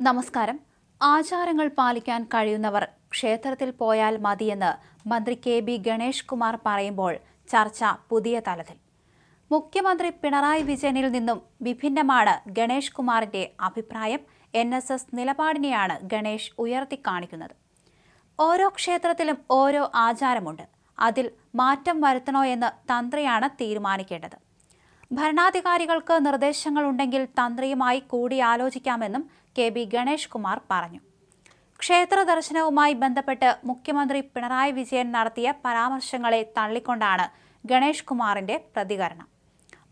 നമസ്കാരം. ആചാരങ്ങൾ പാലിക്കാൻ കഴിയുന്നവർ ക്ഷേത്രത്തിൽ പോയാൽ മതിയെന്ന് മന്ത്രി കെ ബി ഗണേഷ് കുമാർ പറയുമ്പോൾ ചർച്ച പുതിയ തലത്തിൽ. മുഖ്യമന്ത്രി പിണറായി വിജയനിൽ നിന്നും വിഭിന്നമാണ് ഗണേഷ് കുമാറിന്റെ അഭിപ്രായം. എൻ എസ് എസ് നിലപാടിനെയാണ് ഗണേഷ് ഉയർത്തിക്കാണിക്കുന്നത്. ഓരോ ക്ഷേത്രത്തിലും ഓരോ ആചാരമുണ്ട്. അതിൽ മാറ്റം വരുത്തണോ എന്ന് തന്ത്രിയാണ് തീരുമാനിക്കേണ്ടത്. ഭരണാധികാരികൾക്ക് നിർദ്ദേശങ്ങളുണ്ടെങ്കിൽ തന്ത്രിയുമായി കൂടിയാലോചിക്കാമെന്നും കെ ബി ഗണേഷ് കുമാർ പറഞ്ഞു. ക്ഷേത്ര ദർശനവുമായി ബന്ധപ്പെട്ട് മുഖ്യമന്ത്രി പിണറായി വിജയൻ നടത്തിയ പരാമർശങ്ങളെ തള്ളിക്കൊണ്ടാണ് ഗണേഷ് കുമാറിന്റെ പ്രതികരണം.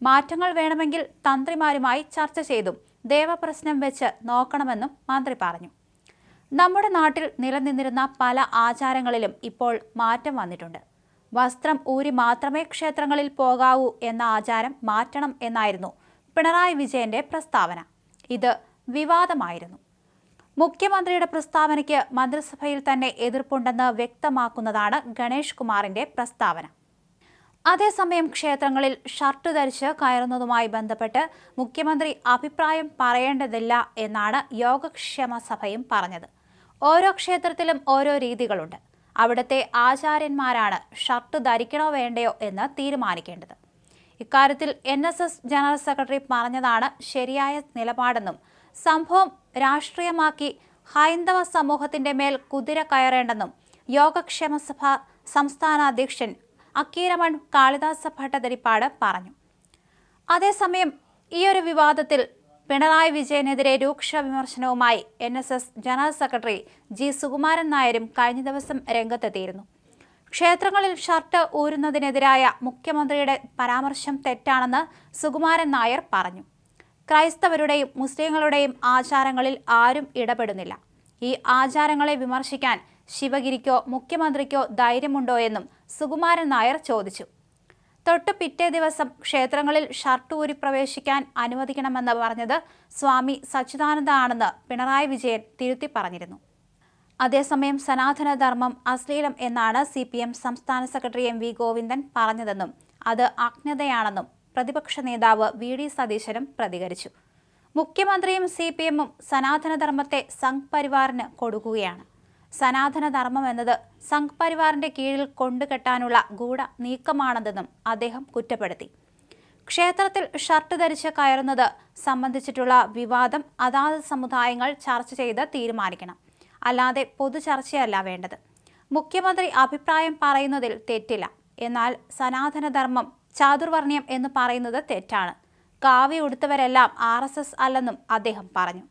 മാറ്റങ്ങൾ വേണമെങ്കിൽ തന്ത്രിമാരുമായി ചർച്ച ചെയ്തും ദേവപ്രശ്നം വെച്ച് നോക്കണമെന്നും മന്ത്രി പറഞ്ഞു. നമ്മുടെ നാട്ടിൽ നിലനിന്നിരുന്ന പല ആചാരങ്ങളിലും ഇപ്പോൾ മാറ്റം വന്നിട്ടുണ്ട്. വസ്ത്രം ഊരി മാത്രമേ ക്ഷേത്രങ്ങളിൽ പോകാവൂ എന്ന ആചാരം മാറ്റണം എന്നായിരുന്നു പിണറായി വിജയന്റെ പ്രസ്താവന. ഇത് വിവാദമായിരുന്നു. മുഖ്യമന്ത്രിയുടെ പ്രസ്താവനയ്ക്ക് മന്ത്രിസഭയിൽ തന്നെ എതിർപ്പുണ്ടെന്ന് വ്യക്തമാക്കുന്നതാണ് ഗണേഷ് കുമാറിന്റെ പ്രസ്താവന. അതേസമയം ക്ഷേത്രങ്ങളിൽ ഷർട്ട് ധരിച്ച് കയറുന്നതുമായി ബന്ധപ്പെട്ട് മുഖ്യമന്ത്രി അഭിപ്രായം പറയേണ്ടതില്ല എന്നാണ് യോഗക്ഷേമ സഭയും പറഞ്ഞത്. ഓരോ ക്ഷേത്രത്തിലും ഓരോ രീതികളുണ്ട്. അവിടുത്തെ ആചാര്യന്മാരാണ് ഷർട്ട് ധരിക്കണോ വേണ്ടയോ എന്ന് തീരുമാനിക്കേണ്ടത്. ഇക്കാര്യത്തിൽ N S S general secretary പറഞ്ഞതാണ് ശരിയായ നിലപാടെന്നും സംഭവം രാഷ്ട്രീയമാക്കി ഹൈന്ദവ സമൂഹത്തിന്റെ മേൽ കുതിര കയറേണ്ടെന്നും യോഗക്ഷേമ സഭ സംസ്ഥാന അധ്യക്ഷൻ അക്കീരമൺ കാളിദാസ ഭട്ടതിരിപ്പാട് പറഞ്ഞു. അതേസമയം ഈയൊരു വിവാദത്തിൽ പിണറായി വിജയനെതിരെ രൂക്ഷ വിമർശനവുമായി N S S general secretary G Sukumaran നായരും കഴിഞ്ഞ ദിവസം രംഗത്തെത്തിയിരുന്നു. ക്ഷേത്രങ്ങളിൽ ഷർട്ട് ഊരുന്നതിനെതിരായ മുഖ്യമന്ത്രിയുടെ പരാമർശം തെറ്റാണെന്ന് സുകുമാരൻ നായർ പറഞ്ഞു. ക്രൈസ്തവരുടെയും മുസ്ലിങ്ങളുടെയും ആചാരങ്ങളിൽ ആരും ഇടപെടുന്നില്ല. ഈ ആചാരങ്ങളെ വിമർശിക്കാൻ ശിവഗിരിക്കോ മുഖ്യമന്ത്രിക്കോ ധൈര്യമുണ്ടോ എന്നും സുകുമാരൻ നായർ ചോദിച്ചു. തൊട്ട് പിറ്റേ ദിവസം ക്ഷേത്രങ്ങളിൽ ഷർട്ട് ഊരി പ്രവേശിക്കാൻ അനുവദിക്കണമെന്ന് പറഞ്ഞത് സ്വാമി സച്ചിദാനന്ദ ആണെന്ന് പിണറായി വിജയൻ തിരുത്തി പറഞ്ഞിരുന്നു. അതേസമയം സനാതനധർമ്മം അശ്ലീലം എന്നാണ് സി പി എം സംസ്ഥാന സെക്രട്ടറി എം വി ഗോവിന്ദൻ പറഞ്ഞതെന്നും അത് അജ്ഞതയാണെന്നും പ്രതിപക്ഷ നേതാവ് വി ഡി സതീശനും പ്രതികരിച്ചു. മുഖ്യമന്ത്രിയും സി പി എമ്മും സനാതനധർമ്മത്തെ സംഘ് പരിവാറിന് കൊടുക്കുകയാണ്. സനാതനധർമ്മം എന്നത് സംഘ് പരിവാറിന്റെ കീഴിൽ കൊണ്ടുകെട്ടാനുള്ള ഗൂഢ നീക്കമാണെന്നും അദ്ദേഹം കുറ്റപ്പെടുത്തി. ക്ഷേത്രത്തിൽ ഷർട്ട് ധരിച്ച് കയറുന്നത് സംബന്ധിച്ചിട്ടുള്ള വിവാദം അതാത് സമുദായങ്ങൾ ചർച്ച ചെയ്ത് തീരുമാനിക്കണം. അല്ലാതെ പൊതു ചർച്ചയല്ല വേണ്ടത്. മുഖ്യമന്ത്രി അഭിപ്രായം പറയുന്നതിൽ തെറ്റില്ല. എന്നാൽ സനാതനധർമ്മം ചാതുർവർണയം എന്ന് പറയുന്നത് തെറ്റാണ്. കാവ്യ ഉടുത്തവരെല്ലാം ആർ എസ് എസ് അല്ലെന്നും അദ്ദേഹം പറഞ്ഞു.